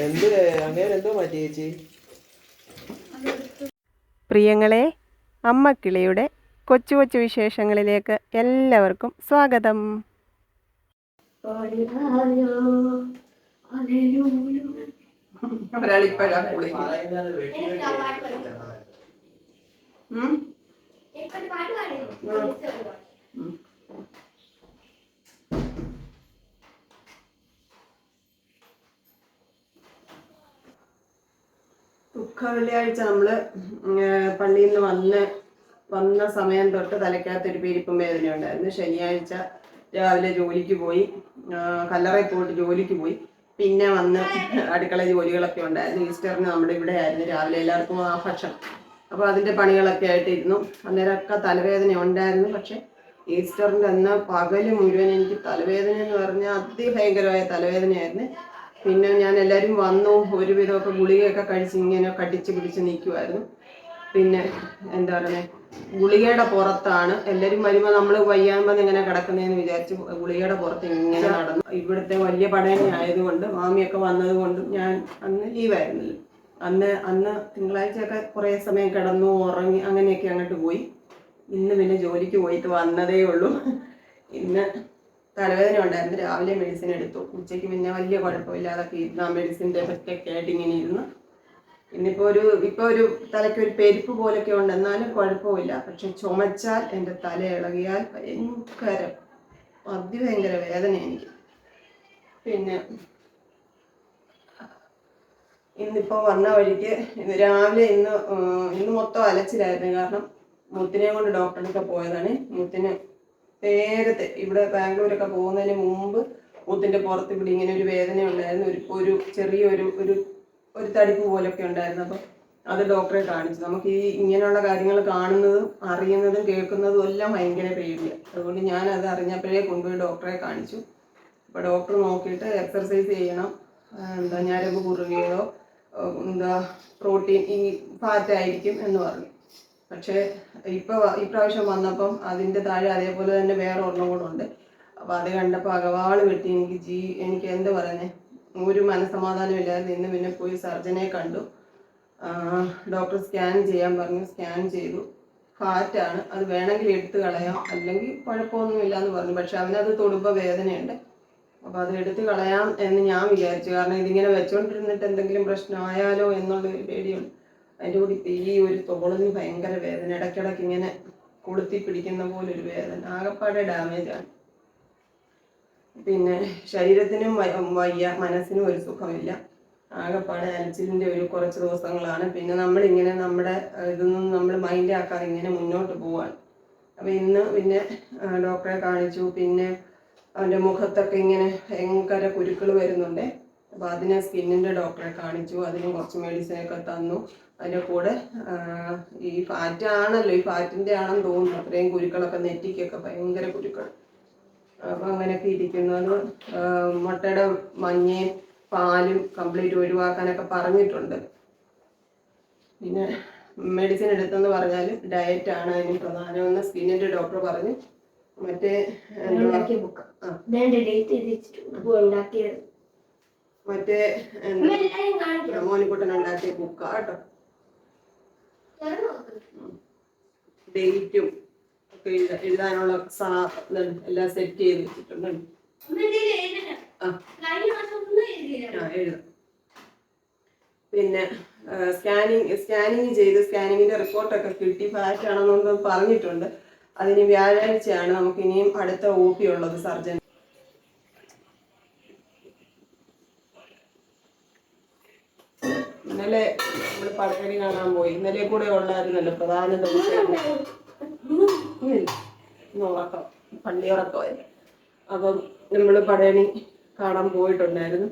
എന്ത് അങ്ങനെ എന്തോ മാറ്റി ചേച്ചി? പ്രിയങ്ങളെ അമ്മക്കിളിയുടെ കൊച്ചു കൊച്ചു വിശേഷങ്ങളിലേക്ക് എല്ലാവർക്കും സ്വാഗതം. ഒരാളിപ്പോഴാ ദുഃഖ വെള്ളിയാഴ്ച നമ്മൾ പള്ളിയിൽ നിന്ന് വന്ന് വന്ന സമയം തൊട്ട് തലയ്ക്കകത്തൊരു പിരിപ്പും വേദന ഉണ്ടായിരുന്നു. ശനിയാഴ്ച രാവിലെ ജോലിക്ക് പോയി കല്ലറയിൽ പോയിട്ട് ജോലിക്ക് പോയി. പിന്നെ വന്ന് അടുക്കള ജോലികളൊക്കെ ഉണ്ടായിരുന്നു. ഈസ്റ്ററിന് നമ്മുടെ ഇവിടെ ആയിരുന്നു. രാവിലെ എല്ലാവർക്കും ആ ഭക്ഷണം. അപ്പോൾ അതിന്റെ പണികളൊക്കെ ആയിട്ടിരുന്നു. അന്നേരമൊക്കെ തലവേദന ഉണ്ടായിരുന്നു. പക്ഷേ ഈസ്റ്ററിന്റെ അന്ന് പകൽ മുഴുവൻ എനിക്ക് തലവേദന എന്ന് പറഞ്ഞാൽ അതിഭയങ്കരമായ തലവേദനയായിരുന്നു. പിന്നെ ഞാൻ എല്ലാവരും വന്നു ഒരുവിധമൊക്കെ ഗുളികയൊക്കെ കഴിച്ച് ഇങ്ങനെ കടിച്ച് പിടിച്ച് നിൽക്കുമായിരുന്നു പിന്നെ എന്താ പറയുക ഗുളികയുടെ പുറത്താണ്. എല്ലാവരും വരുമ്പോൾ നമ്മൾ വയ്യാകുമ്പോൾ ഇങ്ങനെ കിടക്കുന്നതെന്ന് വിചാരിച്ച് ഗുളികയുടെ പുറത്ത് ഇങ്ങനെ നടന്നു. ഇവിടുത്തെ വലിയ പടയണി ആയതുകൊണ്ട് മാമിയൊക്കെ വന്നത് കൊണ്ടും ഞാൻ അന്ന് ലീവായിരുന്നില്ല അന്ന് അന്ന് തിങ്കളാഴ്ചയൊക്കെ കുറേ സമയം കിടന്നു ഉറങ്ങി അങ്ങനെയൊക്കെ അങ്ങോട്ട് പോയി. ഇന്ന് പിന്നെ ജോലിക്ക് പോയിട്ട് വന്നതേ ഉള്ളൂ. ഇന്ന് തലവേദന ഉണ്ടായിരുന്നു. രാവിലെ മെഡിസിൻ എടുത്തു. ഉച്ചയ്ക്ക് പിന്നെ വലിയ കുഴപ്പമില്ലാതൊക്കെ ഇരുന്ന് ആ മെഡിസിന്റെ എഫക്റ്റ് ഒക്കെ ആയിട്ട് ഇങ്ങനെ ഇരുന്ന്. ഇന്നിപ്പോൾ ഒരു ഇപ്പോൾ ഒരു തലയ്ക്ക് ഒരു പെരുപ്പ് പോലൊക്കെ ഉണ്ട്. എന്നാലും കുഴപ്പമില്ല. പക്ഷെ ചുമച്ചാൽ എന്റെ തല ഇളകിയാൽ ഭയങ്കര അതിഭയങ്കര വേദന എനിക്ക് പിന്നെ ഇന്നിപ്പോൾ വന്ന വഴിക്ക് ഇന്ന് രാവിലെ ഇന്ന് ഇന്ന് മൊത്തം അലച്ചിലായിരുന്നു. കാരണം മുത്തിനെ കൊണ്ട് ഡോക്ടറിനൊക്കെ പോയതാണ്. മുത്തിന് നേരത്തെ ഇവിടെ ബാംഗ്ലൂരൊക്കെ പോകുന്നതിന് മുമ്പ് മുത്തിന്റെ പുറത്ത് ഇവിടെ ഇങ്ങനെ ഒരു വേദന ഉണ്ടായിരുന്നു. ഒരു ഒരു ചെറിയൊരു ഒരു ഒരു തടിപ്പ് പോലൊക്കെ ഉണ്ടായിരുന്നു. അപ്പം അത് ഡോക്ടറെ കാണിച്ചു. നമുക്ക് ഈ ഇങ്ങനെയുള്ള കാര്യങ്ങൾ കാണുന്നതും അറിയുന്നതും കേൾക്കുന്നതും എല്ലാം ഭയങ്കര പേടിയാണ് അതുകൊണ്ട് ഞാൻ അത് അറിഞ്ഞപ്പോഴേ കൊണ്ടുപോയി ഡോക്ടറെ കാണിച്ചു. അപ്പോൾ ഡോക്ടർ നോക്കിയിട്ട് എക്സർസൈസ് ചെയ്യണം. എന്താ ഞരമ്പ് കുറുകയോ എന്താ പ്രോട്ടീൻ ഈ ഫാറ്റ് ആയിരിക്കും എന്ന് പറഞ്ഞു. പക്ഷേ ഇപ്പോൾ ഇപ്രാവശ്യം പ്രാവശ്യം വന്നപ്പം അതിന്റെ താഴെ അതേപോലെ തന്നെ വേറെ ഒരെണ്ണം കൂടെ ഉണ്ട്. അപ്പോൾ അത് കണ്ടപ്പോൾ അകവാൾ വെട്ടി. എനിക്ക് ജീ എനിക്ക് എന്താ പറയുന്നത് ഒരു മനസ്സമാധാനം ഇല്ലാതെ ഇന്ന് പിന്നെ പോയി സർജനെ കണ്ടു. ഡോക്ടർ സ്കാൻ ചെയ്യാൻ പറഞ്ഞു. സ്കാൻ ചെയ്തു. ഫാറ്റാണ് അത് വേണമെങ്കിൽ എടുത്തു കളയാം. അല്ലെങ്കിൽ കുഴപ്പമൊന്നുമില്ല എന്ന് പറഞ്ഞു. പക്ഷെ അവനത് തൊടുമ്പോൾ വേദനയുണ്ട്. അപ്പോൾ അത് എടുത്തു കളയാം എന്ന് ഞാൻ വിചാരിച്ചു. കാരണം ഇതിങ്ങനെ വെച്ചോണ്ടിരുന്നിട്ട് എന്തെങ്കിലും പ്രശ്നമായാലോ എന്നുള്ള പേടിയുണ്ട്. അതിന്റെ കൂടി ഈ ഒരു തോളിന് ഭയങ്കര വേദന ഇടയ്ക്കിടയ്ക്ക് ഇങ്ങനെ കൊളുത്തി പിടിക്കുന്ന പോലെ ഒരു വേദന ആകപ്പാടെ ഡാമേജാണ് പിന്നെ ശരീരത്തിനും വയ്യ മനസ്സിനും ഒരു സുഖമില്ല. ആകപ്പാടെ അലച്ചിലിന്റെ ഒരു കുറച്ച് ദിവസങ്ങളാണ്. പിന്നെ നമ്മളിങ്ങനെ നമ്മുടെ ഇതൊന്നും നമ്മൾ മൈൻഡ് ആക്കാതെ ഇങ്ങനെ മുന്നോട്ട് പോവാണ്. അപ്പം ഇന്ന് പിന്നെ ഡോക്ടറെ കാണിച്ചു. പിന്നെ അവന്റെ മുഖത്തൊക്കെ ഇങ്ങനെ ഭയങ്കര കുരുക്കൾ വരുന്നുണ്ട്. അപ്പോൾ അതിനെ സ്കിന്നിന്റെ ഡോക്ടറെ കാണിച്ചു. അതിന് കുറച്ച് മെഡിസിനൊക്കെ തന്നു. അതിന്റെ കൂടെ ഈ ഫാറ്റ് ആണല്ലോ ഈ ഫാറ്റിന്റെ ആണെന്ന് തോന്നുന്നു. അത്രയും കുരുക്കളൊക്കെ നെറ്റിക്കൊക്കെ ഭയങ്കര കുരുക്കൾ. അപ്പം അങ്ങനെയൊക്കെ ഇരിക്കുന്നു. അത് മുട്ടയുടെ മഞ്ഞയും പാലും കംപ്ലീറ്റ് ഒഴിവാക്കാനൊക്കെ പറഞ്ഞിട്ടുണ്ട്. പിന്നെ മെഡിസിൻ എടുത്തെന്ന് പറഞ്ഞാൽ ഡയറ്റാണ് അതിന് പ്രധാനമെന്ന് സ്കിന്നിന്റെ ഡോക്ടർ പറഞ്ഞു. മറ്റേ മറ്റേ മോനിക്കുട്ടൻ ഉണ്ടാക്കിയ ബുക്കാട്ടോ. ഡേറ്റും ഒക്കെ എഴുത- എഴുതാനുള്ള എല്ലാം സെറ്റ് ചെയ്ത് വെച്ചിട്ടുണ്ട്. പിന്നെ സ്കാനിങ് സ്കാനിങ് ചെയ്ത് സ്കാനിങ്ങിന്റെ റിപ്പോർട്ടൊക്കെ കിട്ടി. ഫാറ്റ് ആണെന്നൊന്നും പറഞ്ഞിട്ടുണ്ട്. അതിന് വ്യാഴാഴ്ചയാണ് നമുക്ക് ഇനിയും അടുത്ത ഒ പി ഉള്ളത് സർജൻ ഇന്നലെ നമ്മൾ പടക്കണി കാണാൻ പോയി. ഇന്നലെ കൂടെ ഉള്ളായിരുന്നല്ലോ പ്രധാന ദിവസം ഉറക്കം. പള്ളി അപ്പം നമ്മൾ പടയണി കാണാൻ പോയിട്ടുണ്ടായിരുന്നു.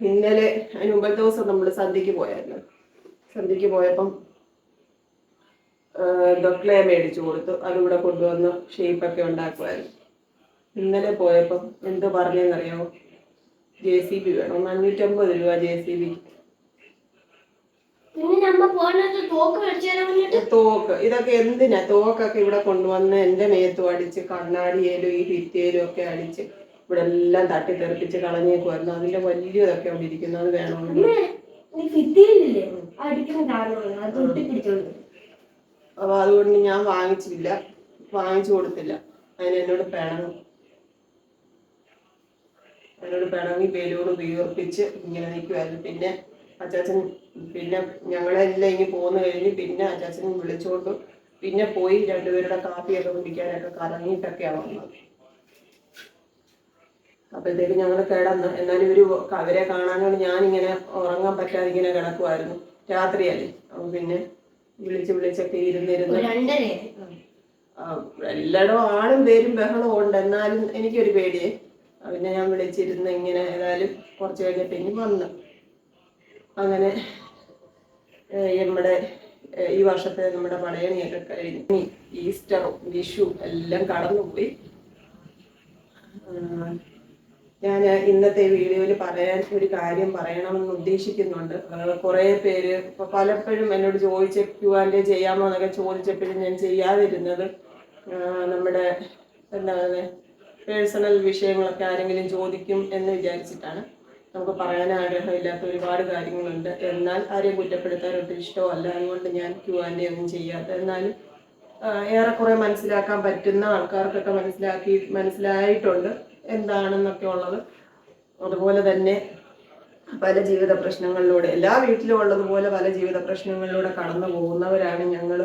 ഇന്നലെ അതിന് മുമ്പത്തെ ദിവസം നമ്മൾ സന്ധ്യക്ക് പോയായിരുന്നു. സന്ധ്യക്ക് പോയപ്പം ഡൊക്ലേ മേടിച്ചു കൊടുത്തു. അതിവിടെ കൊണ്ടുവന്ന് ഷേപ്പൊക്കെ ഉണ്ടാക്കുമായിരുന്നു. ഇന്നലെ പോയപ്പം എന്ത് പറഞ്ഞെന്നറിയാമോ ജെ സി ബി വേണം. അഞ്ഞൂറ്റമ്പത് രൂപ ജെ സി ബിക്ക്. തോക്ക് ഇതൊക്കെ എന്തിനാ? തോക്കൊക്കെ ഇവിടെ കൊണ്ടുവന്ന് എന്റെ മേത്തും അടിച്ച് കണ്ണാടിയേലും ഈ ഭിത്തിയേലും ഒക്കെ അടിച്ച് ഇവിടെ എല്ലാം തട്ടി തെറിപ്പിച്ച് കളഞ്ഞേക്കുമായിരുന്നു അതിന്റെ വലിയതൊക്കെ അവിടെ ഇരിക്കുന്നു. അത് വേണമെന്ന് അപ്പൊ അതുകൊണ്ട് ഞാൻ വാങ്ങിച്ചില്ല. വാങ്ങിച്ചു കൊടുത്തില്ല. അതിന് എന്നോട് പിണങ്ങും. എന്നോട് പിണങ്ങി പേരോട് വീർപ്പിച്ച് ഇങ്ങനെ നിൽക്കുമായിരുന്നു പിന്നെ അച്ചാച്ചൻ പിന്നെ ഞങ്ങളെല്ലാം ഇനി പോന്നു കഴിഞ്ഞ് പിന്നെ അച്ചാച്ചൻ വിളിച്ചുകൊണ്ട് പിന്നെ പോയി രണ്ടുപേരുടെ കാപ്പിയൊക്കെ കുടിക്കാനൊക്കെ കറങ്ങിയിട്ടൊക്കെയാണ് വന്നത്. അപ്പോഴത്തേക്ക് ഞങ്ങൾ കിടന്ന് എന്നാലും ഇവർ അവരെ കാണാനോട് ഞാനിങ്ങനെ ഉറങ്ങാൻ പറ്റാതെ ഇങ്ങനെ കിടക്കുമായിരുന്നു രാത്രിയല്ലേ? അപ്പൊ പിന്നെ വിളിച്ച് വിളിച്ചൊക്കെ ഇരുന്നിരുന്ന് എല്ലായിടും ആളും പേരും ബഹളവും ഉണ്ട്. എന്നാലും എനിക്കൊരു പേടിയേ. പിന്നെ ഞാൻ വിളിച്ചിരുന്ന് ഇങ്ങനെ ഏതായാലും കുറച്ച് കഴിഞ്ഞിട്ട് ഇനി വന്ന്. അങ്ങനെ നമ്മുടെ ഈ വർഷത്തെ നമ്മുടെ പടയണിയൊക്കെ കഴിഞ്ഞ് ഈസ്റ്ററും വിഷു എല്ലാം കടന്നുപോയി. ഞാൻ ഇന്നത്തെ വീഡിയോയിൽ പറയാൻ ഒരു കാര്യം പറയണമെന്ന് ഉദ്ദേശിക്കുന്നുണ്ട്. കുറേ പേര് ഇപ്പൊ പലപ്പോഴും എന്നോട് ചോദിച്ച ക്യു ആൻഡ് ചെയ്യാമോ? എന്നൊക്കെ ചോദിച്ചപ്പോഴും ഞാൻ ചെയ്യാതിരുന്നത് നമ്മുടെ എന്താ പറയുക പേഴ്സണൽ വിഷയങ്ങളൊക്കെ ആരെങ്കിലും ചോദിക്കും എന്ന് വിചാരിച്ചിട്ടാണ്. നമുക്ക് പറയാൻ ആഗ്രഹമില്ലാത്ത ഒരുപാട് കാര്യങ്ങളുണ്ട്. എന്നാൽ ആരെയും കുറ്റപ്പെടുത്താൻ ഒട്ടും ഇഷ്ടമല്ല. അതുകൊണ്ട് ഞാൻ ക്യൂ ആൻഡ് ഒന്നും ചെയ്യാത്ത. എന്നാലും ഏറെക്കുറെ മനസ്സിലാക്കാൻ പറ്റുന്ന ആൾക്കാർക്കൊക്കെ മനസ്സിലാക്കി മനസ്സിലായിട്ടുണ്ട് എന്താണെന്നൊക്കെ ഉള്ളത്. അതുപോലെ തന്നെ പല ജീവിത പ്രശ്നങ്ങളിലൂടെ എല്ലാ വീട്ടിലും ഉള്ളതുപോലെ പല ജീവിത പ്രശ്നങ്ങളിലൂടെ കടന്നു പോകുന്നവരാണ് ഞങ്ങൾ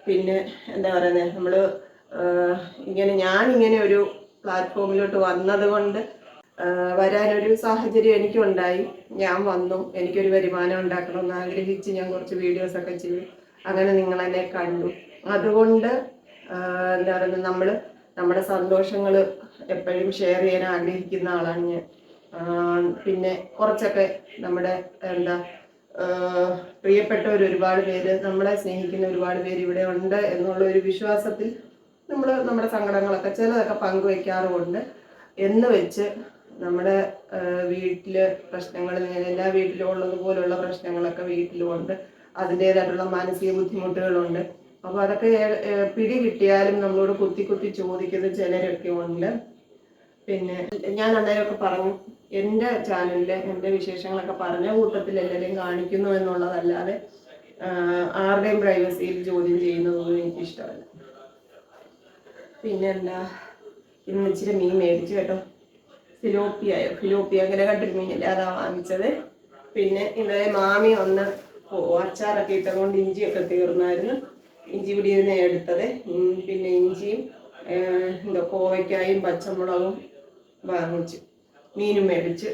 പിന്നെ എന്താ പറയുന്നത് നമ്മൾ ഇങ്ങനെ ഞാൻ ഇങ്ങനെ ഒരു പ്ലാറ്റ്ഫോമിലോട്ട് വന്നത് കൊണ്ട് വരാനൊരു സാഹചര്യം എനിക്കുണ്ടായി. ഞാൻ വന്നു. എനിക്കൊരു വരുമാനം ഉണ്ടാക്കണമെന്ന് ആഗ്രഹിച്ച് ഞാൻ കുറച്ച് വീഡിയോസൊക്കെ ചെയ്തു. അങ്ങനെ നിങ്ങൾ എന്നെ കണ്ടു. അതുകൊണ്ട് എന്താ പറയുന്നത് നമ്മൾ നമ്മുടെ സന്തോഷങ്ങൾ എപ്പോഴും ഷെയർ ചെയ്യാൻ ആഗ്രഹിക്കുന്ന ആളാണ് ഞാൻ. പിന്നെ കുറച്ചൊക്കെ നമ്മുടെ എന്താ പ്രിയപ്പെട്ടവർ ഒരുപാട് പേര് നമ്മളെ സ്നേഹിക്കുന്ന ഒരുപാട് പേര് ഇവിടെ ഉണ്ട് എന്നുള്ള ഒരു വിശ്വാസത്തിൽ നമ്മൾ നമ്മുടെ സങ്കടങ്ങളൊക്കെ ചിലതൊക്കെ പങ്കുവയ്ക്കാറുമുണ്ട് എന്ന് വെച്ച് നമ്മുടെ വീട്ടിൽ പ്രശ്നങ്ങൾ എല്ലാ വീട്ടിലും ഉള്ളതുപോലുള്ള പ്രശ്നങ്ങളൊക്കെ വീട്ടിലും ഉണ്ട് അതിന്റെതായിട്ടുള്ള മാനസിക ബുദ്ധിമുട്ടുകളുണ്ട്. അപ്പോൾ അതൊക്കെ പിടി കിട്ടിയാലും നമ്മളോട് കുത്തി കുത്തി ചോദിക്കുന്ന ചിലരൊക്കെ ഉണ്ട്. പിന്നെ ഞാൻ അന്നേരമൊക്കെ പറഞ്ഞു എന്റെ ചാനലിൽ എന്റെ വിശേഷങ്ങളൊക്കെ പറഞ്ഞ കൂട്ടത്തിൽ എല്ലാവരെയും കാണിക്കുന്നു എന്നുള്ളതല്ലാതെ ആരുടെയും പ്രൈവസിയിൽ ചോദ്യം ചെയ്യുന്നതൊന്നും എനിക്കിഷ്ടമല്ല. പിന്നെന്താ ഇന്ന് ഇച്ചിരി മീൻ മേടിച്ചു കേട്ടോ. ഫിലോപ്പിയായോ ഫിലോപ്പിയ അങ്ങനെ കണ്ടൊരു മീനല്ല അതാ വാങ്ങിച്ചത്. പിന്നെ ഇന്നലെ മാമി ഒന്ന് അച്ചാറൊക്കെ ഇട്ടുകൊണ്ട് ഇഞ്ചിയൊക്കെ തീർന്നായിരുന്നു. ഇഞ്ചി പിടിയിരുന്ന എടുത്തത്. പിന്നെ ഇഞ്ചിയും എന്താ കോവയ്ക്കായും പച്ചമുളകും വാങ്ങിച്ചു. മീനും മേടിച്ച്.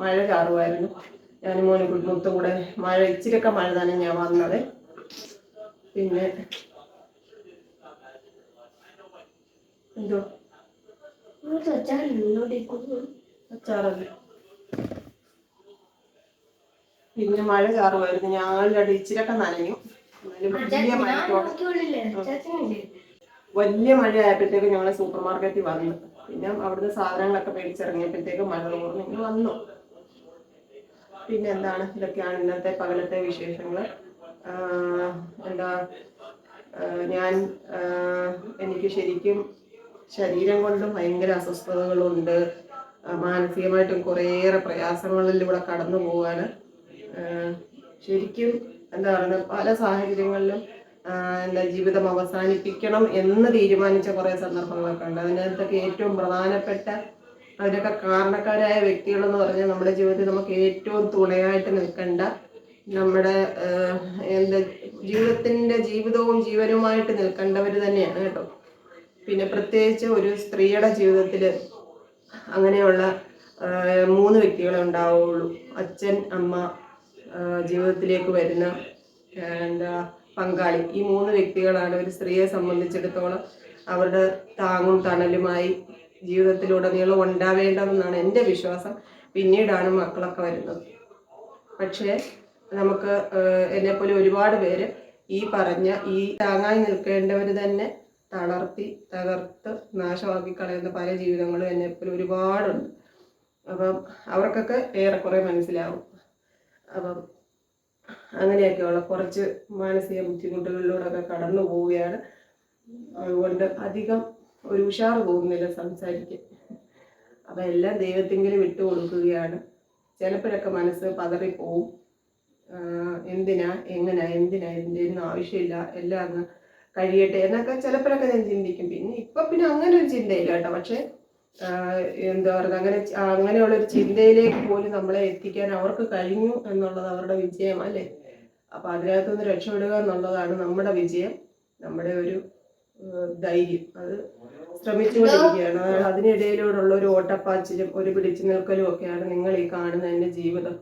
മഴ ചാറുമായിരുന്നു. ഞാൻ മോനെ മുത്തും കൂടെ മഴ ഇച്ചിരിയൊക്കെ മഴ തന്നെ ഞാൻ വന്നത്. പിന്നെ എന്തോ? അച്ചാറല്ല? പിന്നെ മഴ ചാറുമായിരുന്നു. ഞങ്ങളുടെ ഇച്ചിരൊക്കെ നനഞ്ഞു. വലിയ നോക്കിയോളില്ലേ വലിയ മഴ ആയപ്പോഴത്തേക്ക് ഞങ്ങൾ സൂപ്പർ മാർക്കറ്റിൽ വന്നു. പിന്നെ അവിടുത്തെ സാധനങ്ങളൊക്കെ മേടിച്ചിറങ്ങിയപ്പോഴത്തേക്ക് മഴ തോർന്ന്. ഇങ്ങനെ വന്നു. പിന്നെ എന്താണ് ഇതൊക്കെയാണ് ഇന്നത്തെ പകലത്തെ വിശേഷങ്ങൾ എന്താ ഞാൻ എനിക്ക് ശരിക്കും ശരീരം കൊണ്ടും ഭയങ്കര അസ്വസ്ഥതകളുണ്ട്. മാനസികമായിട്ടും കുറേയേറെ പ്രയാസങ്ങളിലൂടെ കടന്നു പോവാണ്. ശരിക്കും എന്താ പറയുക പല സാഹചര്യങ്ങളിലും എന്താ ജീവിതം അവസാനിപ്പിക്കണം എന്ന് തീരുമാനിച്ച കുറേ സന്ദർഭങ്ങളൊക്കെ ഉണ്ട്. അതിനകത്തൊക്കെ ഏറ്റവും പ്രധാനപ്പെട്ട അതിനൊക്കെ കാരണക്കാരായ വ്യക്തികളെന്ന് പറഞ്ഞാൽ നമ്മുടെ ജീവിതത്തിൽ നമുക്ക് ഏറ്റവും തുണയായിട്ട് നിൽക്കേണ്ട നമ്മുടെ എന്താ ജീവിതത്തിന്റെ ജീവിതവും ജീവനുമായിട്ട് നിൽക്കേണ്ടവർ തന്നെയാണ് കേട്ടോ. പിന്നെ പ്രത്യേകിച്ച് ഒരു സ്ത്രീയുടെ ജീവിതത്തിൽ അങ്ങനെയുള്ള മൂന്ന് വ്യക്തികളെ ഉണ്ടാവുള്ളൂ. അച്ഛൻ അമ്മ ജീവിതത്തിലേക്ക് വരുന്ന എന്താ പങ്കാളി. ഈ മൂന്ന് വ്യക്തികളാണ് ഒരു സ്ത്രീയെ സംബന്ധിച്ചിടത്തോളം അവരുടെ താങ്ങും തണലുമായി ജീവിതത്തിലുടനീളം ഉണ്ടാവേണ്ടതെന്നാണ് എന്റെ വിശ്വാസം. പിന്നീടാണ് മക്കളൊക്കെ വരുന്നത്. പക്ഷേ നമുക്ക് എന്നെപ്പോലെ ഒരുപാട് പേര് ഈ പറഞ്ഞ ഈ താങ്ങായി നിൽക്കേണ്ടവർ തന്നെ തളർത്തി തകർത്ത് നാശമാക്കി കളയുന്ന പല ജീവിതങ്ങളും എന്നെ ഇപ്പോൾ ഒരുപാടുണ്ട്. അപ്പം അവർക്കൊക്കെ ഏറെക്കുറെ മനസ്സിലാവും. അപ്പം അങ്ങനെയൊക്കെയുള്ള കുറച്ച് മാനസിക ബുദ്ധിമുട്ടുകളിലൂടെയൊക്കെ കടന്നു പോവുകയാണ്. അതുകൊണ്ട് അധികം ഒരു ഉഷാർ പോകുന്നില്ല സംസാരിക്കാൻ. അപ്പം എല്ലാം ദൈവത്തെങ്കിലും വിട്ടു കൊടുക്കുകയാണ്. ചിലപ്പോഴൊക്കെ മനസ്സ് പതറിപ്പോവും. എന്തിനാ എങ്ങനെയാ എന്തിനാ ഇതിന്റെ ഒന്നും ആവശ്യമില്ല. എല്ലാം അങ്ങ് കഴിയട്ടെ എന്നൊക്കെ ചിലപ്പോഴൊക്കെ ഞാൻ ചിന്തിക്കും. പിന്നെ ഇപ്പൊ പിന്നെ അങ്ങനെ ഒരു ചിന്തയില്ല കേട്ടോ. പക്ഷെ എന്താ പറയുക അങ്ങനെ അങ്ങനെയുള്ള ഒരു ചിന്തയിലേക്ക് പോലും നമ്മളെ എത്തിക്കാൻ അവർക്ക് കഴിഞ്ഞു എന്നുള്ളത് അവരുടെ വിജയം അല്ലേ? അതിനകത്ത് അതിനകത്തുനിന്ന് രക്ഷപ്പെടുക എന്നുള്ളതാണ് നമ്മുടെ വിജയം നമ്മുടെ ഒരു ധൈര്യം. അത് ശ്രമിച്ചുകൊണ്ടിരിക്കുകയാണ്. അതിനിടയിലൂടെ അതിനിടയിലൂടെയുള്ള ഒരു ഓട്ടപ്പാച്ചിലും ഒരു പിടിച്ചു നിൽക്കലും ഒക്കെയാണ് നിങ്ങൾ ഈ കാണുന്ന എന്റെ ജീവിതം.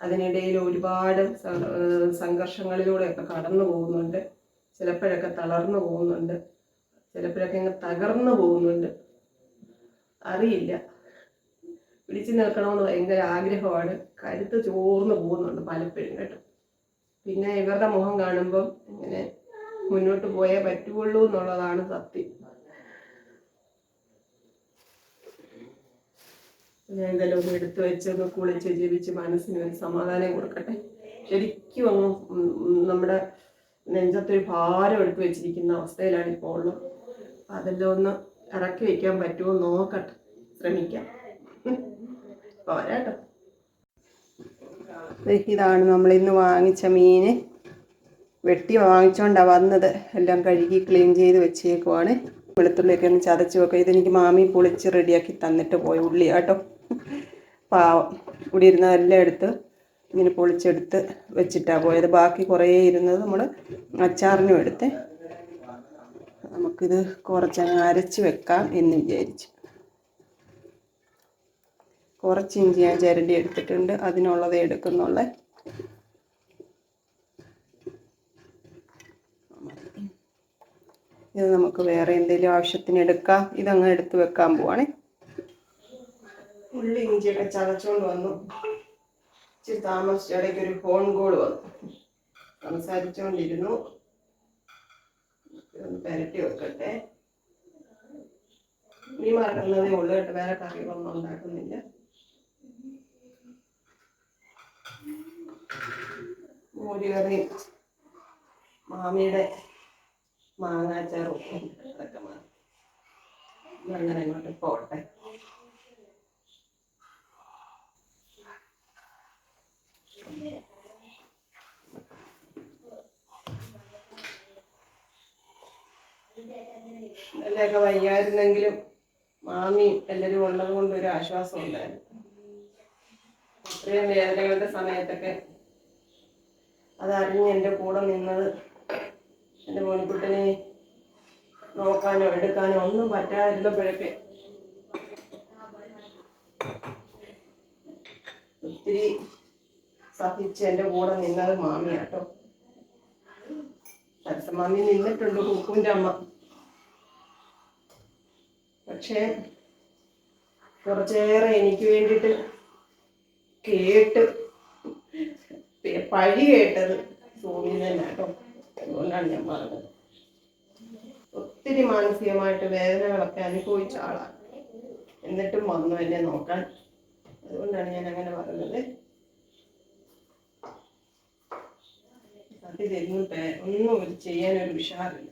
അതിനിടയിൽ ഒരുപാട് സംഘർഷങ്ങളിലൂടെയൊക്കെ കടന്നു പോകുന്നുണ്ട് ചിലപ്പോഴൊക്കെ തളർന്നു പോകുന്നുണ്ട്. ചിലപ്പോഴൊക്കെ അങ്ങ് തകർന്നു പോകുന്നുണ്ട്. അറിയില്ല. പിടിച്ചു നിൽക്കണമെന്ന് ഭയങ്കര ആഗ്രഹമാണ്. കരുത്ത് ചോർന്നു പോകുന്നുണ്ട് പലപ്പോഴും കേട്ടോ. പിന്നെ ഇവരുടെ മുഖം കാണുമ്പം ഇങ്ങനെ മുന്നോട്ട് പോയേ പറ്റുള്ളൂ എന്നുള്ളതാണ് സത്യം. ഞാൻ എന്തായാലും ഒന്ന് എടുത്തു വെച്ച് ഒന്ന് കുളിച്ച് ജീവിച്ച് മനസ്സിന് ഒരു സമാധാനം കൊടുക്കട്ടെ. ശരിക്കും അങ്ങ് നമ്മുടെ നെഞ്ചത്തൊരു ഭാരം എടുത്തു വെച്ചിരിക്കുന്ന അവസ്ഥയിലാണ് ഇപ്പോൾ ഉള്ളത്. അതെല്ലാം ഒന്ന് ഇറക്കി വെക്കാൻ പറ്റുമോ നോക്കട്ടെ. ശ്രമിക്കാം. പോരാട്ടോ ഇതാണ് നമ്മൾ ഇന്ന് വാങ്ങിച്ച മീന്. വെട്ടി വാങ്ങിച്ചോണ്ടാ വന്നത്. എല്ലാം കഴുകി ക്ലീൻ ചെയ്ത് വെച്ചേക്കുവാണ്. വെളുത്തുള്ളിയൊക്കെ ഒന്ന് ചതച്ച് വെക്കുക ഇതെനിക്ക് മാമി പൊളിച്ച് റെഡിയാക്കി തന്നിട്ട് പോയി ഉള്ളി കേട്ടോ പാവം. ഇവിടെ ഇരുന്നതെല്ലാം എടുത്ത് ഇങ്ങനെ പൊളിച്ചെടുത്ത് വെച്ചിട്ടാണ് പോയത്. ബാക്കി കുറേ ഇരുന്നത് നമ്മൾ അച്ചാറിനും എടുത്ത് നമുക്കിത് കുറച്ചങ്ങ് അരച്ച് വെക്കാം എന്ന് വിചാരിച്ചു. കുറച്ച് ഇഞ്ചി ഞാൻ ചിരണ്ടി എടുത്തിട്ടുണ്ട്. അതിനുള്ളതേ എടുക്കുന്നുള്ളേ. ഇത് നമുക്ക് വേറെ എന്തെങ്കിലും ആവശ്യത്തിന് എടുക്കാം. ഇതങ്ങ് എടുത്ത് വെക്കാൻ പോവാണേ. ഉള്ളി ഇഞ്ചിയൊക്കെ ചതച്ചുകൊണ്ട് വന്നു. ഇച്ചിരി താമസിച്ച ഇടയ്ക്ക് ഒരു ഫോൺ കോൾ വന്നു. സംസാരിച്ചുകൊണ്ടിരുന്നു ഇതൊന്ന് പെരട്ടി വെക്കട്ടെ. മീൻ മറക്കുന്നതേ ഉള്ളു കേട്ടോ. വേറെ കറികളൊന്നും ഉണ്ടാക്കുന്നില്ല. മോര് കറി മാമിയുടെ മാങ്ങാച്ചാറും അതൊക്കെ മാറി. അങ്ങനെ അങ്ങോട്ട് പോട്ടെ. ഇന്നലെയൊക്കെ വയ്യായിരുന്നെങ്കിലും മാമിയും എല്ലാവരും ഉള്ളത് കൊണ്ട് ഒരു ആശ്വാസം ഉണ്ടായിരുന്നു. ഇത്രയും വേദനകളുടെ സമയത്തൊക്കെ അതറിഞ്ഞ് എന്റെ കൂടെ നിന്നത് എന്റെ മോനിക്കുട്ടനെ നോക്കാനോ എടുക്കാനോ ഒന്നും പറ്റാതിരുന്നപ്പോഴൊക്കെ ഒത്തിരി സഹിച്ച് എന്റെ കൂടെ നിന്നത് മാമിയാട്ടോ. സരസമാമി നിന്നിട്ടുണ്ട് കുക്കുവിന്റെ അമ്മ. പക്ഷേ കുറച്ചേറെ എനിക്ക് വേണ്ടിയിട്ട് കേട്ട് പഴി കേട്ടത് സോമിന് തന്നെ കേട്ടോ. അതുകൊണ്ടാണ് ഞാൻ പറഞ്ഞത്. ഒത്തിരി മാനസികമായിട്ട് വേദനകളൊക്കെ അനുഭവിച്ച ആളാണ്. എന്നിട്ടും വന്നു എന്നെ നോക്കാൻ. അതുകൊണ്ടാണ് ഞാൻ അങ്ങനെ പറഞ്ഞത്. പേ- ഒന്നും ഒരു ചെയ്യാനൊരു ഉഷാറില്ല.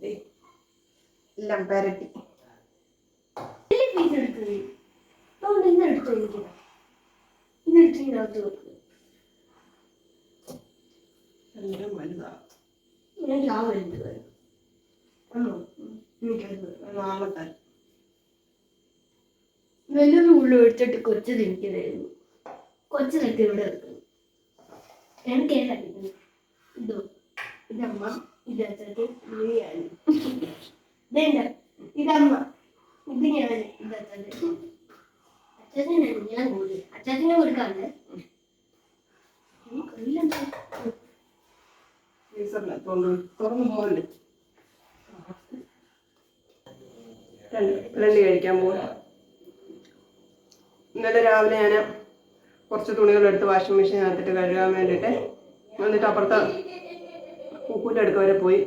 ദേ, എല്ലാം പരട്ടി. ഇരിക്കണം ഇന്ന് എടുത്തിനകത്ത് വെക്കുക എല്ലാം വലുതാണ് ഞാൻ രാവിലെ വരുന്നത് വരും തരാം വലിയൊരു ഉള്ളു എടുത്തിട്ട് കൊച്ചു തിരിക്കലായിരുന്നു കൊച്ചു നിൽക്കി ഇവിടെ വെക്കുന്നു എനിക്ക് ഏതായിരുന്നു ഇതോ ഇതമ്മ ഇത് അച്ഛക്ക് ഇതമ്മ. ഇത് ഞാൻ ഇത് അച്ഛന്റെ. അച്ഛനാണ് ഞാൻ കൂടി അച്ഛനെ കൊടുക്കാണ്ട് ഫ്രീസറിനകത്തോണ്ട് തുറന്നു കഴിക്കാൻ പോകും ഇന്നലെ രാവിലെ ഞാൻ കുറച്ച് തുണികൾ എടുത്ത് വാഷിംഗ് മെഷീൻ മെഷീനകത്തിട്ട് കഴുകാൻ വേണ്ടിയിട്ട് എന്നിട്ട് അപ്പുറത്ത് ഉപ്പൂന്റെ അടുക്ക വരെ പോയി.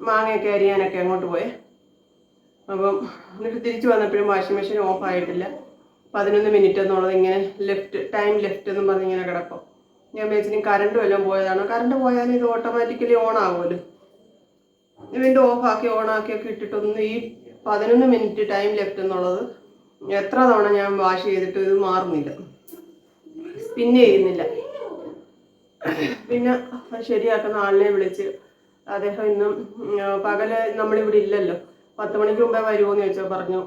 മാങ്ങയൊക്കെ അരിയാനൊക്കെ അങ്ങോട്ട് പോയി. അപ്പം എന്നിട്ട് തിരിച്ചു വന്നപ്പോഴും വാഷിംഗ് മെഷീൻ ഓഫ് ആയിട്ടില്ല. പതിനൊന്ന് മിനിറ്റ് എന്നുള്ളത് ഇങ്ങനെ ലെഫ്റ്റ് ടൈം ലെഫ്റ്റ് എന്നും പറഞ്ഞിങ്ങനെ കിടക്കും. ഞാൻ വിചാരിച്ചു കറണ്ട് വല്ലതും പോയതാണോ? കറണ്ട് പോയാലും ഇത് ഓട്ടോമാറ്റിക്കലി ഓൺ ആവുമല്ലോ. വീണ്ടും ഓഫ് ആക്കി ഓൺ ആക്കിയൊക്കെ ഇട്ടിട്ടൊന്നും ഈ പതിനൊന്ന് മിനിറ്റ് ടൈം ലെഫ്റ്റ് എന്നുള്ളത് എത്ര തവണ ഞാൻ വാഷ് ചെയ്തിട്ട് ഇത് മാറുന്നില്ല. സ്പിൻ ചെയ്യുന്നില്ല. പിന്നെ ശരിയാക്കുന്ന ആളിനെ വിളിച്ച് അദ്ദേഹം ഇന്നും പകൽ നമ്മളിവിടെ ഇല്ലല്ലോ. പത്ത് മണിക്ക് മുമ്പേ വരുമോ എന്ന് ചോദിച്ചാൽ പറഞ്ഞു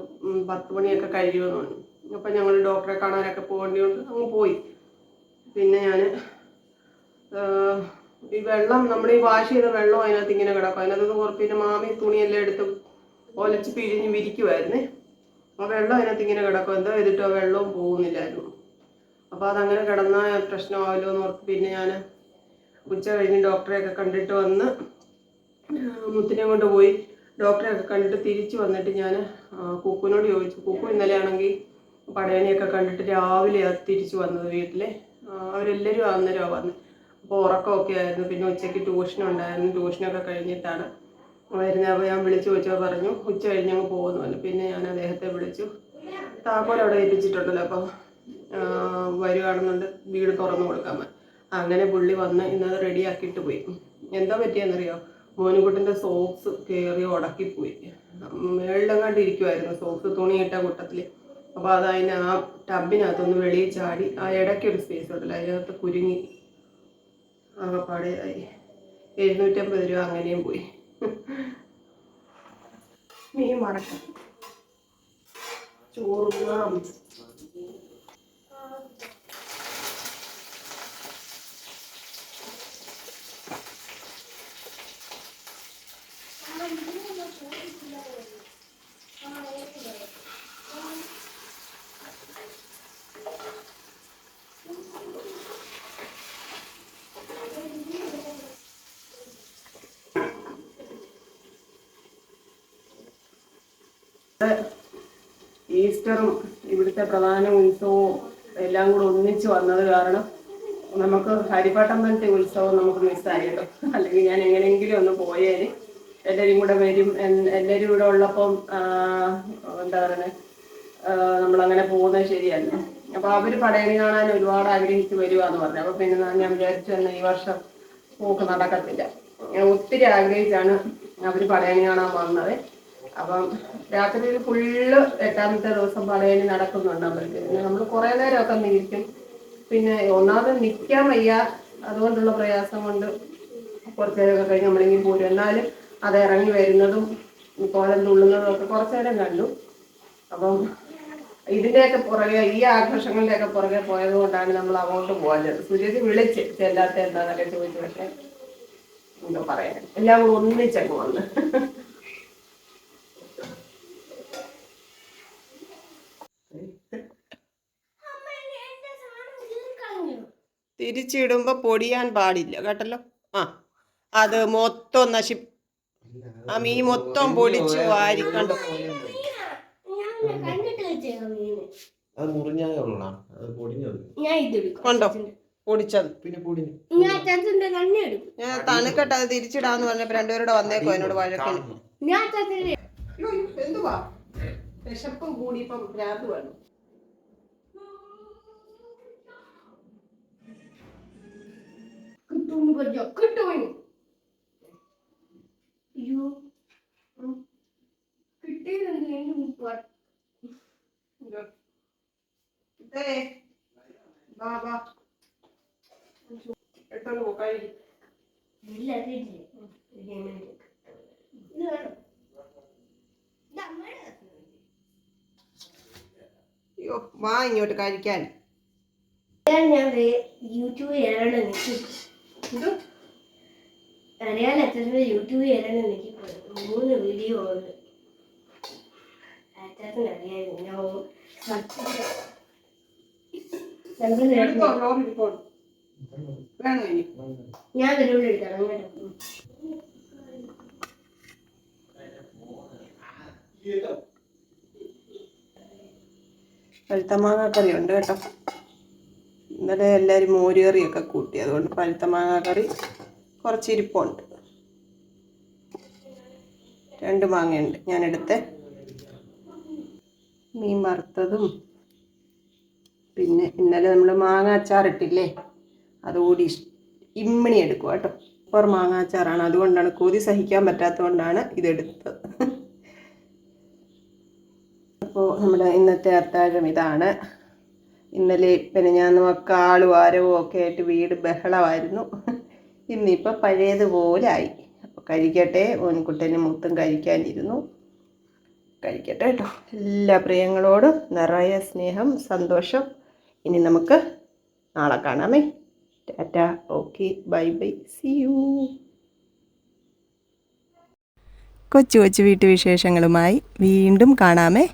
പത്ത് മണിയൊക്കെ കഴിയുമെന്ന് പറഞ്ഞു. അപ്പം ഞങ്ങൾ ഡോക്ടറെ കാണാനൊക്കെ പോകേണ്ടി കൊണ്ട് അങ്ങ് പോയി. പിന്നെ ഞാൻ ഈ വെള്ളം നമ്മൾ ഈ വാഷ് ചെയ്ത വെള്ളം അതിനകത്ത് ഇങ്ങനെ കിടക്കും. അതിനകത്ത് കുറച്ച് പിന്നെ മാമി തുണിയെല്ലാം എടുത്ത് ഒലച്ച് പിഴിഞ്ഞ് വിരിക്കുമായിരുന്നേ ആ വെള്ളം അതിനകത്ത് ഇങ്ങനെ കിടക്കും. എന്തോ ചെയ്തിട്ടോ വെള്ളവും പോകുന്നില്ലായിരുന്നു. അപ്പോൾ അതങ്ങനെ കിടന്നാൽ പ്രശ്നമാവല്ലോ എന്ന് ഓർത്ത് പിന്നെ ഞാൻ ഉച്ച കഴിഞ്ഞ് ഡോക്ടറെയൊക്കെ കണ്ടിട്ട് വന്ന് മുത്തിനെ കൊണ്ട് പോയി ഡോക്ടറെയൊക്കെ കണ്ടിട്ട് തിരിച്ചു വന്നിട്ട് ഞാൻ കുക്കുവിനോട് ചോദിച്ചു. കുക്കു ഇന്നലെയാണെങ്കിൽ പടയണിയൊക്കെ കണ്ടിട്ട് രാവിലെയാണ് തിരിച്ചു വന്നത് വീട്ടിൽ അവരെല്ലാവരും അന്നേരമാണ് വന്നത് അപ്പോൾ ഉറക്കമൊക്കെ ആയിരുന്നു. പിന്നെ ഉച്ചയ്ക്ക് ട്യൂഷൻ ഉണ്ടായിരുന്നു. ട്യൂഷനൊക്കെ കഴിഞ്ഞിട്ടാണ് വരുന്നത്. അപ്പോൾ ഞാൻ വിളിച്ചു ചോദിച്ചോ പറഞ്ഞു ഉച്ച കഴിഞ്ഞ് അങ്ങ് പോകുന്നു പറഞ്ഞു പിന്നെ ഞാൻ അദ്ദേഹത്തെ വിളിച്ചു. താക്കോൽ അവിടെ ഏൽപ്പിച്ചിട്ടുണ്ടല്ലോ. അപ്പം വരുവാണെന്നുണ്ട്. വീട് തുറന്നു കൊടുക്കാൻ അങ്ങനെ പുള്ളി വന്ന് ഇന്നത് റെഡിയാക്കിയിട്ട് പോയി. എന്താ പറ്റിയെന്നറിയോ? മോനുകുട്ടിന്റെ സോക്സ് കയറി ഉടക്കിപ്പോയി. മേളിലെങ്ങാണ്ട് ഇരിക്കുമായിരുന്നു സോക്സ് തുണിയിട്ട കൂട്ടത്തിൽ അപ്പോൾ അത് ആ ടബിനകത്തൊന്ന് വെളിയിൽ ചാടി ആ ഇടയ്ക്കൊരു സ്പേസ് ഉണ്ടല്ലോ. അതിനകത്ത് കുരുങ്ങി ആകപ്പാടെ ആയി. എഴുന്നൂറ്റമ്പത് രൂപ അങ്ങനെയും പോയി. മീൻ ചോറ് ചോറുണ്ണാം. ഈസ്റ്ററും ഇവിടുത്തെ പ്രധാന ഉത്സവവും എല്ലാം കൂടെ ഒന്നിച്ച് വന്നത് കാരണം നമുക്ക് ഹരിപ്പാട്ടമ്പലത്തെ ഉത്സവം നമുക്ക് മിസ്സായല്ലോ അല്ലെങ്കിൽ ഞാൻ എങ്ങനെയെങ്കിലും ഒന്ന് പോയേന്. എല്ലാവരും കൂടെ വരും. എല്ലാവരും ഇവിടെ ഉള്ളപ്പം എന്താ പറയുന്നത് നമ്മളങ്ങനെ പോകുന്നത് ശരിയല്ല. അപ്പൊ അവർ പടയണി കാണാൻ ഒരുപാട് ആഗ്രഹിച്ച് വരുവാന്ന് പറഞ്ഞു. അപ്പൊ പിന്നെ ഞാൻ- വിചാരിച്ചു തന്നെ ഈ വർഷം പോക്ക് നടക്കത്തില്ല. ഒത്തിരി ആഗ്രഹിച്ചാണ് അവർ പടയണി കാണാൻ വന്നത്. അപ്പം രാത്രി ഫുള്ള് എട്ടാമത്തെ ദിവസം പളയണി നടക്കുന്നുണ്ട് അമ്പലത്തിൽ നമ്മൾ കുറേ നേരമൊക്കെ നിൽക്കും പിന്നെ ഒന്നാമത് നിൽക്കാൻ വയ്യ. അതുകൊണ്ടുള്ള പ്രയാസം കൊണ്ട് കുറച്ച് നേരമൊക്കെ കഴിഞ്ഞ് നമ്മളിങ്ങനെ പോരും. എന്നാലും അത് ഇറങ്ങി വരുന്നതും കോലം തുള്ളുന്നതും ഒക്കെ കുറച്ച് നേരം കണ്ടു. അപ്പം ഇതിന്റെയൊക്കെ പുറകെ ഈ ആഘോഷങ്ങളുടെയൊക്കെ പുറകെ പോയത് കൊണ്ടാണ് നമ്മൾ അങ്ങോട്ട് പോകാഞ്ഞത് സുരേഷ് വിളിച്ച് ചെല്ലാത്ത എന്താന്നൊക്കെ ചോദിച്ചു. പക്ഷെ എന്താ പറയാൻ. എല്ലാം കൂടെ ഒന്നിച്ചങ്ങ് വന്ന്. തിരിച്ചിടുമ്പോ പൊടിയാൻ പാടില്ല. കേട്ടല്ലോ? ആ അത് മൊത്തം നശി ആ മീൻ മൊത്തം പൊടിച്ച് വാരി കണ്ടു? ഞാൻ കണ്ടിട്ട് വെച്ചേക്കാം മീന് അത് മുറിഞ്ഞാലേ ഉള്ളണ അത് പൊടിഞ്ഞത് ഞാൻ ഇതെടുക്കും. കണ്ടോ? പൊടിച്ചത്. പിന്നെ പൊടിഞ്ഞു. ഞാൻ ചാച്ചന്റെ കണ്ണി എടുക്കും. ഞാൻ തണുക്കട്ടെ അത് തിരിച്ചിടാന്ന് പറഞ്ഞപ്പോ രണ്ടുപേരുടെ വന്നേക്കോ എന്നോട് വഴക്കിന്. ഞാൻ ചാച്ചന്റെ അയ്യോ, എന്തുവാ? വിശപ്പും കൂടി ഇപ്പം ഭ്രാന്ത് വേണം കിട്ടും കൊച്ചോ കിട്ടും അയ്യോ കിട്ടിയതെന്തെങ്കിലും ഇതോ. ഇതേ, വാ, വാ. എടുത്തോണ്ട് പോ, കഴിക്ക്. ഇല്ല അതില്ലേ ഇത് വേണം. അയ്യോ വാ ഇങ്ങോട്ട് കഴിക്കാൻ. ഞാൻ ഞാൻ യൂട്യൂബിൽ ഇത് അറിയാൻ അച്ഛന്റെ യൂട്യൂബിൽ ഏറെ നിൽക്കും മൂന്ന് വീഡിയോ ഉണ്ട്. അച്ഛൻ അറിയായിരുന്നു ഞാൻ വെല്ലുവിളി ഞാൻ ഇതിലൂടെ എടുക്കണം കേട്ടോ പഴുത്ത മാങ്ങാക്കറി ഉണ്ട് കേട്ടോ. ഇന്നലെ എല്ലാവരും മോര് കറിയൊക്കെ കൂട്ടി. അതുകൊണ്ട് പഴുത്ത മാങ്ങാക്കറി കുറച്ച് ഇരിപ്പുണ്ട്. രണ്ട് മാങ്ങയുണ്ട്. ഞാൻ എടുത്ത് മീൻ വറുത്തതും പിന്നെ ഇന്നലെ നമ്മൾ മാങ്ങ അച്ചാറിട്ടില്ലേ അതുകൂടി ഇമ്മിണി എടുക്കുക കേട്ടോ. ഇപ്പോൾ മാങ്ങ അച്ചാറാണ്. അതുകൊണ്ടാണ് കൊതി സഹിക്കാൻ പറ്റാത്തതുകൊണ്ടാണ് ഇതെടുത്തത്. അപ്പോൾ നമ്മുടെ ഇന്നത്തെ അത്താഴം ഇതാണ്. ഇന്നലെ പിന്നെ ഞാൻ മക്കാളും ആരവും ഒക്കെ ആയിട്ട് വീട് ബഹളമായിരുന്നു. ഇന്നിപ്പോൾ പഴയതുപോലെ ആയി. അപ്പോൾ കഴിക്കട്ടെ ഓൻകുട്ടനും മുത്തും കഴിക്കാനിരുന്നു. കഴിക്കട്ടെ കേട്ടോ എല്ലാ പ്രിയങ്ങളോടും നിറയെ സ്നേഹം സന്തോഷം. ഇനി നമുക്ക് നാളെ കാണാമേ. Tata. Okay. Bye bye. See you. കൊച്ചു കൊച്ചു വീട്ടുവിശേഷങ്ങളുമായി വീണ്ടും കാണാമേ.